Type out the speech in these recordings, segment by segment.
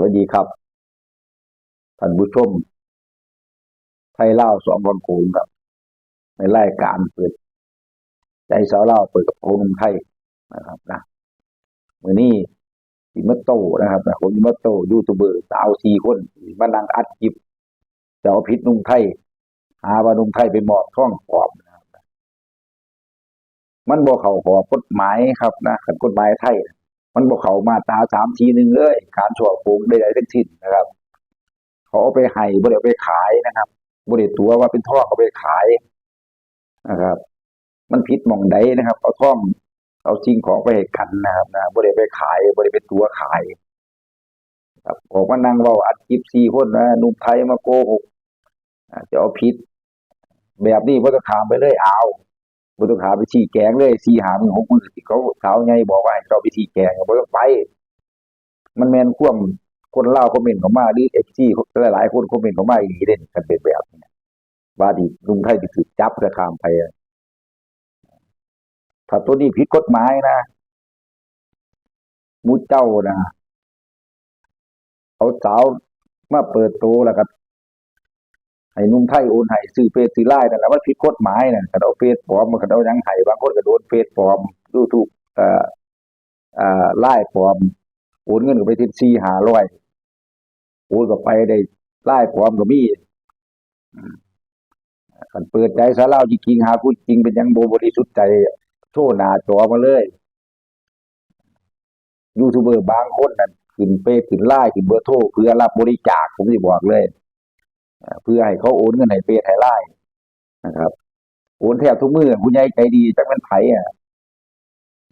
วัสดีครับ ท่านผู้ชม ไทยเล่าสองคนโขงครับ ในรายการเปิด ใจสาวเล่าเปิดกับโขงไทยนะครับนะมือนี้อิมัตโตนะครับนะคนอิมัตโตยูทูบเบอร์สาวสี่คนมานั่งอัดคลิปจะเอาพิษนุ่งไทย หาว่านุ่งไทยไปหมอบท่องปลอมนะครับนะมันบอกเขาขอกฎหมายครับนะขันกฎหมายไทย มันบอกเขามาตาสามทีหนึ่งเลยการช่อโกงใดๆทั้งสิ้นนะครับเขาเอาไปให้บริเอาไปขายนะครับบริตัวว่าเป็นท่อเอาไปขายนะครับ มันผิดมองใดนะครับ เอาท่องเอาจริงของไปให้กันนะครับนะบริเอาไปขายบริเป็นตัวขาย ครับออกมานั่งเว่าอัดคลิปสี่คนนะนุ่มไทยมาโกหกจะเอาผิด แบบนี้พ่ต้องถามไปเลยเอา พ่ต้องถาไปชี้แกงเลยสี่หามือหกมือที่เขาสาวไงบอกว่าให้เขาไปชี้แกงบ่ต้องไป มันแมนข่วมคนเล่าคอมเมนต์เขามาหรือเอฟซีหลายๆ คนคอมเมนต์เขามาอีเด่นกันเป็นแบบนี้ว่าดีลุงไทยที่ถูกจับกระทำไปถ้าตัวนี้ผิดกฎหมายนะมูเจ้านะเอาสาวมาเปิดตัวแล้วก็ ให้นุ่มไทยโอนให้ซื้อเฟซซื้อไลน์นั่นแหละว่าผิดกฎหมายนะก็เอาเฟซปลอมมันก็เอายังให้บางคนก็โดนเฟซปลอมดูถูกเอ่อเอ่อไลน์ปลอมโอนเงินก็ไปที่สี่หาร้อยโอนก็ไปได้ไล่ความก็มีคันเปิดใจสาเล่าจริงหาผู้จริงเป็นยังโบบริสุทธิ์ใจโชว์หน้าจอมาเลยยูทูบเบอร์บางคนนั่นขึ้นเฟซขึ้นไล่ขึ้นเบอร์โทรเพื่อรับบริจาคผมจะบอกเลย เพื่อให้เขาโอนเงินให้เฟซให้ไล่นะครับ โอนแทบทุกมือคุณยายใจดีจังเป็นไผอะ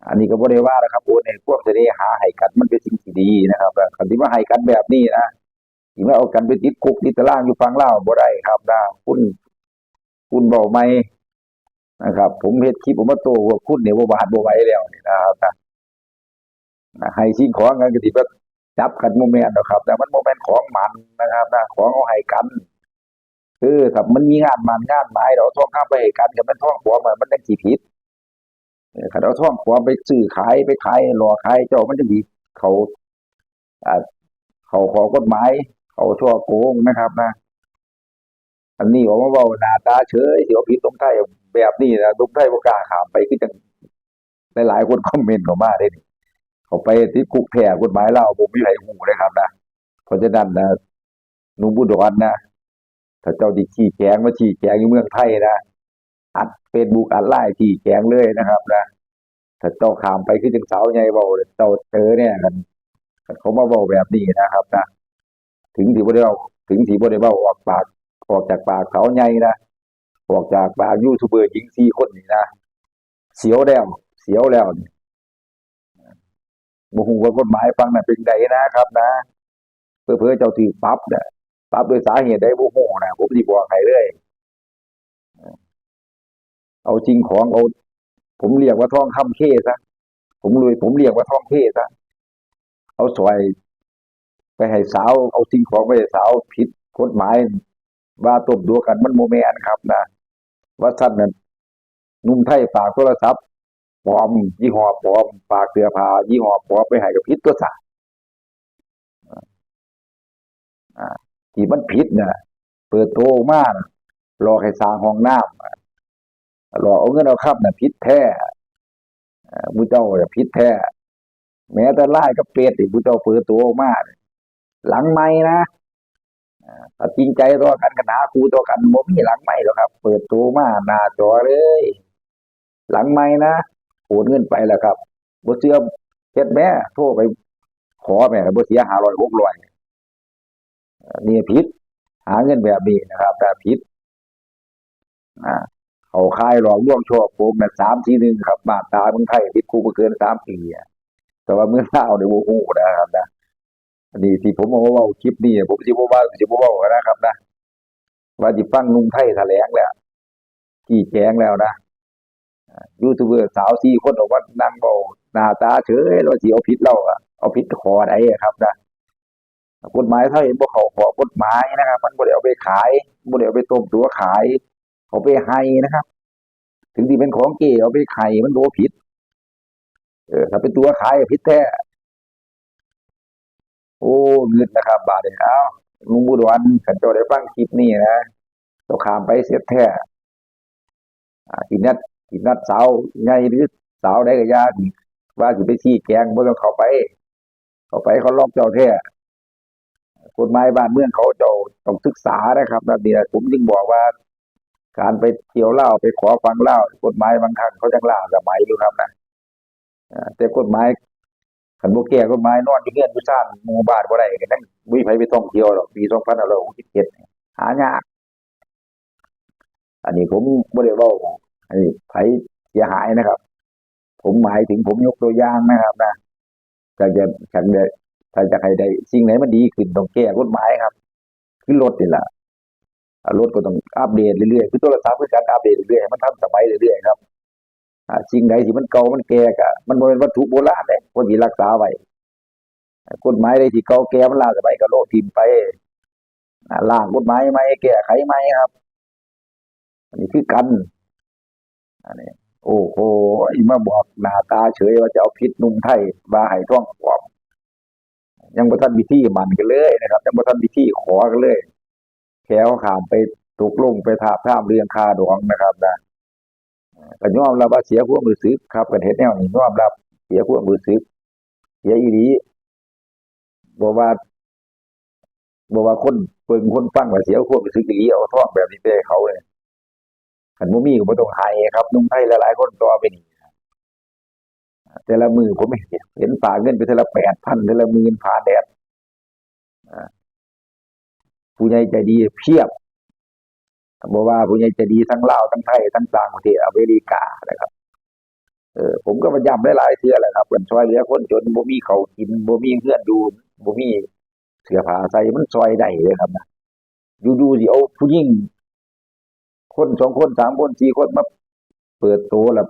อันนี้ก็บ่ได้ว่านะครับโอนในพวกเสน่หาให้กันมันเป็นสิ่งที่ดีนะครับแล้วคันที่มาให้กันแบบนี้นะที่มาเอากันไปติดคุกติดตารางอยู่ฟังเล่าบ่ได้ครับนะคุณคุณเบาไหมนะครับ ผมเฮ็ดคลิปผมมาโตว่าคุณเนี่ยบ่บาดบ่ไหวแล้วนี่นะครับนะให้สิ่งของกันก็สิว่าจับกันบ่แม่นดอกครับ แต่มันบ่แม่นของมันนะครับนะของเอาให้กัน คือถ้ามันมีงานมันงานหมายเราเอาทองคำไปกันกับมันท่องปลอมอะมันจังสิผิดเออขันเอาท่องปลอมไปซื้อขายไปขายหลอขายเจ้ามันจะมีเขาอ่าเขาขอกฎหมายเขาช่อโกงนะครับนะ อันนี้ผมว่าเว้าหนาตาเฉยเดี๋ยวผิดตรงไทยแบบนี้นะตรงไทยบ่กล้าขามไปคือจังหลายๆคนคอมเมนต์เข้ามาได้นี่เขาไปที่คุกแท้กฎหมายเราบ่มีใครฮู้เลยครับนะเพราะฉะนั้นนะนุ่มบุดรนะ ถ้าเจ้าที่ชี้แจงมาชี้แจงอยู่เมืองไทยนะอัดเฟซบุ๊กอัดไลน์ที่แกงเลยนะครับนะถ้าเจ้าขามไปคือจังสาวใหญ่เบาเจ้าเจอเนี่ยกันกันเขามาเบาแบบนี้นะครับนะถึงที่บ่ได้เวาถึงที่บ่ได้เวาออกปากออกจากปากเขาใหญ่นะออกจากปากยูทูบเบอร์หญิงสี่คนนี่นะเสียวแล้วเสียวแล้วนี่บ่ฮู้ว่ากฎหมายฟังน่ะเป็นใดนะครับนะเพื่อเพื่อเจ้าถือปรับน่ะ ปรับโดยสาเหตุใดบ่ฮู้นะผมสิบอกให้เลยเอาจริงของเอา ผมเรียกว่าท่องคำเคซะผมรวยผมเรียกว่าท่องเคซะเอาสวยไปให้สาว เอาจริงของไปให้สาวผิดกฎหมาย ว่าตบดัวกันมันโมเมนครับนะว่าสั้นนั้นนุ่มไทยฝากโทรศัพท์ปลอมยี่ห้อปลอมฝากเสื้อผ้ายี่ห้อปลอมไปให้กับผิดตัวสะอ่า ที่มันผิดเนี่ยเปิดโตมาน่ะรอให้สร้างห้องน้ำหลอเอาเงินเอาคับน่ะพิษแท้เอ่อมูเจ้าน่ะพิษแท้แม้แต่ไล่กับเป็ดที่มูเจ้าเปิดตัวมาเนี่ยหลังไม่นะถ้าจริงใจต่อกันกันหาครูต่อกันบ่มีหลังไม่หรอกครับ เปิดตัวมาหน้าจอเลย หลังไม่นะโอนเงินไปแล้วครับบ่เชื่อเฮ็ดแม่โทรไป ขอแม่บ่เสีย500 600เอ่อ นี่ผิด หาเงินแบบนี้นะครับแต่ผิดเขาคายหลอกล่วงช่อโกงแบบสามทีหนึ่งครับมาตาเมืองไทยติดคุกมาเกินสามปีแต่ว่าเมื่อเล่าในโมโหนะครับนะอันนี้ที่ผมเอาว่าคลิปนี้ผมสิบ่ว่าสิบ่เว้ากันนะครับนะว่าจิฟังนุ่งไทยแถลงแล้วชี้แจงแล้วนะยูทูบเบอร์สาวสี่คนออกมานั่งเบาหน้าตาเฉยแล้วสิเอาผิดเราอะเอาผิดขอใดอะครับนะ กฎหมายไทยบ่เขาขอกฎหมายนะครับ มันบ่ได้เอาไปขายบ่ได้เอาไปต้มตัวขายเอาไปให้นะครับ ถึงที่เป็นของเก๋เอาไปไข่มันโดผิด เออถ้าเป็นตัวขายผิดแท้โอ้เงินนะครับ บาทเดียวลุงบุดวันขันโจได้ฟังคลิปนี้นะตัวขามไปเสียแท้อ่ากินนัดกินนัดสาวไงหรือสาวได้กับยาดว่าสิไปชี้แกงบ่ต้องเข้าไป เข้าไปเขาลอกเจ้าแท้ กฎหมายบ้านเมืองเขาจ้าต้องศึกษานะครับแบบนี้นะผมจึงบอกว่า การไปเที่ยวเล่าไปขอฟังเล่ากฎหมายบางครั้งเขาจังล่าสมัยอยู่ครับนะแต่กฎหมายขันโบแก้กฎหมายนอนอยู่เงื่อนอยู่ซ่านหมู่บ้านบ่ได้กันนั่นวิไผไปท่องเที่ยวหรอกปี2567หายากอันนี้ผมบ่ได้เว้าอันนี้ไผเสียหายนะครับ ผมหมายถึงผมยกตัวอย่างนะครับนะถ้าจะถ้าจะ ถ้าจะให้ได้สิ่งไหนมันดีขึ้นต้องแก้กฎหมายครับ คือรถนี่แหละอ่ารถก็ต้องอัปเดตเรื่อยๆคือโทรศัพท์คือการอัปเดตเรื่อยๆมันทันสมัยเรื่อยๆครับสิ่งใดที่มันเก่ามันแก่ก็มันเป็นวัตถุโบราณเด้คนที่รักษาไว้กฎหมายใดที่เก่าแก่มันล้าสมัยก็โลดทิ่มไปอ่างกฎหมายใหมแก้ไขใหมครับ อันนี้คือกันอันนี้โอ้โหมาบอกหน้าตาเฉยว่าจะเอาพิษนุ่มไทยว่าให้ท่องปลอม ยังบ่ทันพิธีมันกันเลยนะครับ ยังบ่ทันพิธีขอกันเลย แขวขามไปตกลงไปทาบท่ามเรื่องคาดองนะครับนะก็ยอมรับว่าเสียควมรู้สึกครับกันเฮ็ดแนวนี้ยอมรับเสียควมรู้สึกเสียอีหลีบ่ว่าบ่ว่าคนเปิงคนฟังว่าเสียควมรู้สึกอีหลีเอาท่องแบบนี้ไปเขาเลยคันบ่มีก็บ่ต้องให้ครับนุ่มไทยหลายๆคนต่อไปนี่ แต่ละมือผมเห็นเห็นฝาเงินไปเทอละ8,000เทอละหมื่นผ่าแดดอ่าผู้ใหญ่ใจดีเพียบบอกว่าผู้ใหญ่ใจดีทั้งลาวทั้งไทยทั้งต่างประเทศอเมริกานะครับเออผมก็พยายามหลายๆเทื่อแหละครับเพิ่นช่วยเหลือคนจนบ่มีเขากินบ่มีเพื่อนดูบ่มีเสื้อผ้าใส่มันช่วยได้เลยครับนะอยู่ๆสิเอาผู้หญิงคนสองคนสามคนสี่คนมาเปิดโตแล้ว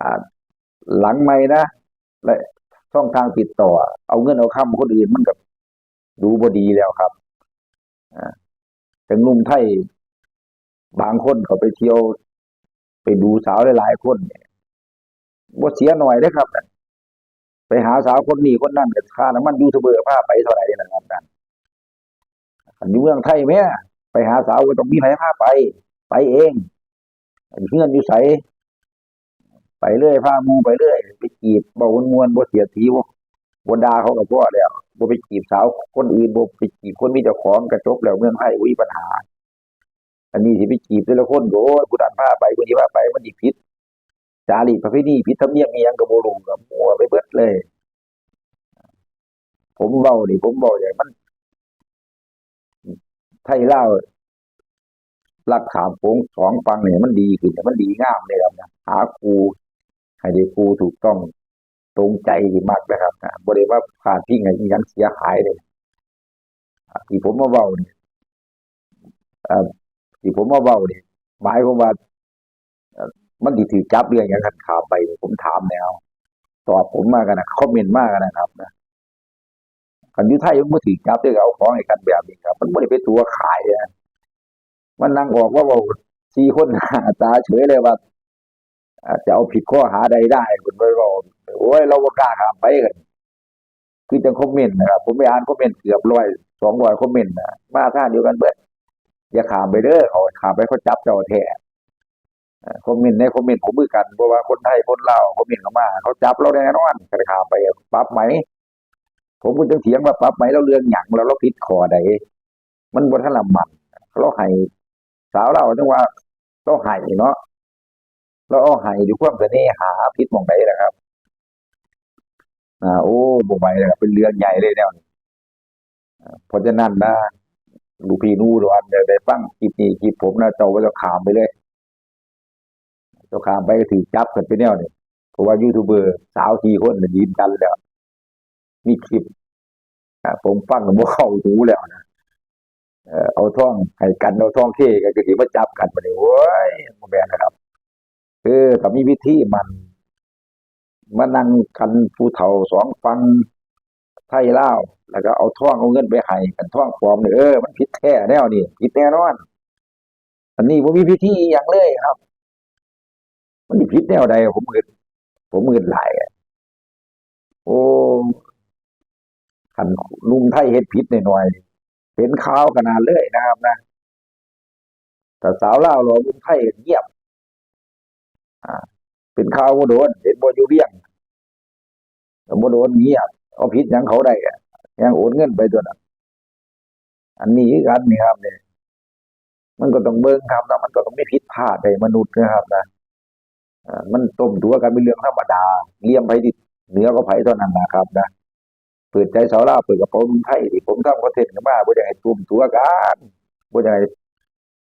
อ่า หลังไม่นะและช่องทางติดต่อ เอาเงินเอาคำคนอื่นมันกับดูบดีแล้วครับอ่าแต่หนุ่มไทยบางคนเขาไปเที่ยว ไปดูสาวหลายๆคนเนี่ยบ่เสียหน่อยเด้ครับ ไปหาสาวคนนี้คนนั้นก็ค่าน้ำมันยูทูบเบอร์พาไปเท่าไหร่นะครับนั่นอันอยู่เมืองไทยแม่ไปหาสาวก็ต้องมีไผพาไป ไปเองเพื่อนอยู่ไส ไปเรื่อยพามูไปเรื่อยไปจีบบ่มวนบ่เสียทีบ่บ่ด่าเขาก็พอแล้วบ่ไปจีบสาวคนอื่นบ่ไปจีบคนมีเจ้าของกระจบแล้วเมืองไทยบ่มีปัญหา อันนี้สิไปจีบแต่ละคนโอ้ยผู้นั้นพาไปคนนี้พาไปมันสิผิดจารีตประเพณีผิดธรรมเนียมียังก็บ่รู้ก็มั่วไปเบิดเลย ผมเว้านี่ผมเว้าอย่างมัน ไทยลาวรักขามโขงสองฝั่งเนี่ยมันดีขึ้นมันดีงามเลยครับนะหาครู ให้ได้ครูถูกต้องตรงใจดีมากนะครับนะบ่ได้ว่าพาดพิงให้อีหยังเสียหายเลยที่ผมมาเว้านี่เอ่อที่ผมมาเว้านี่ยหมายความว่ามันสิถูกจับเรื่องหยังกันข่าวไปผมถามแล้วตอบผมมากันนะคอมเมนต์มากันนะครับนะคันอยู่ไทยมันถูกจับด้วยเอาของให้กันแบบนี้ครับ มันบ่ได้เป็นตัวขายนะมันนั่งออกว่าเว้าสี่คนหาตาเฉยเลยว่า จะเอาผิดข้อหาใดได้คุณไปบอกโอ้ยเราบ่กล้าข้ามไปกันคือจังคอมเมนต์นะครับผมไปอ่านคอมเมนต์เกือบร้อยสองร้อยคอมเมนต์นะมาท่าเดียวกันเบิดอย่าขามไปเด้อเขาขามไปเขาจับเจ้าแท้เอ่อคอมเมนต์ในคอมเมนต์ผมมือกันเพราะว่าคนไทยคนลาวคอมเมนต์เข้ามา เขาจับเราแน่นอนถ้าข้ามไปปรับไหม ผมก็จังเถียงว่าปรับไหมแล้วเรื่องหยั่งแล้วเราผิดข้อใดมันบ่ทันละมันเราให้สาวเราจังว่าเราให้เนาะ เราเอาให้ด้วยความเสน่หาผิดหม่องใดล่ะครับอ่าโอ้บ่ไหวแล้วครับเป็นเรื่องใหญ่เลยแนวนี้อ่าเพราะฉะนั้นนะลูกพี่นู่ดวันได้ฟังคลิปนี้คลิปผมนะเจ้าว่าจะขามไปเลยเจ้าขามไปก็ถือจับกันไปแนวนี้เพราะว่ายูทูบเบอร์สาวสี่คนยืนกันแล้วมีคลิปผมฟังก็บ่เข้าหูแล้วนะเออเอาท่องให้กันเอาท่องเท่กันก็สิมาจับกันบัดนี้โอ้ยบ่แมนนะครับ เออก็มีวิธีมันมานั่งกันผู้เฒ่าสองฟังไทยลาแล้วก็เอาท่องเอาเงินไปให้กันท่องปลอมเนี่ยเออมันผิดแท้แนวนี่ผิดแน่นอน อันนี้บ่มีพิธีอย่างเลยครับ มันผิดแนวใดผมมืดผมมืดหลายโอ้คันนุ่มไทยเฮ็ดผิดหน่อยๆเห็นข่าวขนาดเลยนะครับนะแต่สาวเลาหรอนุ่มไทยเงียบ เป็นข่าวบ่โดนเห็นบ่อยู่เวียงแต่บ่โดนเงียบเอาผิดยังเขาได้อยังโอนเงินไปตัวนั้นอันนี้กันนี่ครับเนี่ยมันก็ต้องเบิ่งครับนะมันก็ต้องไม่ผิดพลาดในมนุษย์นะครับนะมันต้มตัวกันเป็นเรื่องธรรมดาเลี่ยมไผที่เหนือก็ไผเท่านั้นนะครับนะเปิดใจสาวลาเปิดกระเป๋านุ่มไทยที่ผมทำคอนเทนต์ขึ้นมาบ่อยากให้ตุ้มตัวกันบ่อยากให้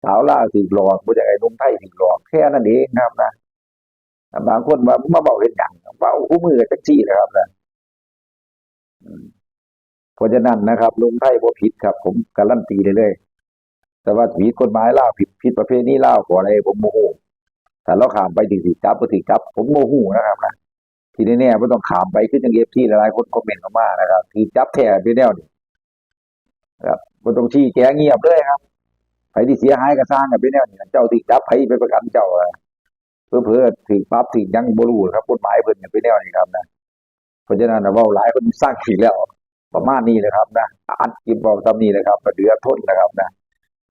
สาวลาวถูกหลอกบ่อยากให้นุ่มไทยถูกหลอกแค่นั้นเองครับนะ บางคนว่ามาเบาเห็นอย่างเบาคู่มือจักซี่นะครับนะเพราะฉะนั้นนะครับลุงไทยบ่ผิดครับ ผมการันตีได้เลยแต่ว่าผิดกฎหมายลาผิดผิดประเพณีลาขออะไร ผมโมโหถ้าเราขามไปถึงสิจับบ่ถึงจับ ผมโมโหนะครับนะทีนี้เนี่ยบ่ต้องขามไปคือจังเอฟที่หลายๆคนคอมเมนต์เข้ามานะครับที่จับแท้ไปแนวนี้ครับบ่ต้องชี้แจงเงียบเลยครับไผที่เสียหายก็สร้างกันไปแนวนี้เจ้าที่จับไผไปประกันเจ้าอะ เพื่อเพื่อถึงปั๊บถึงยังบรูครับกฎหมายเพิ่นเป็นแนวนี้ครับนะเพราะฉะนั้นเว้าหลายคนสร้างขีดแล้วประมาณนี้เลยครับนะอัดกิบบอกตำนี้นะครับก็เดือดทนนะครับนะ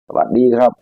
สวัสดีครับ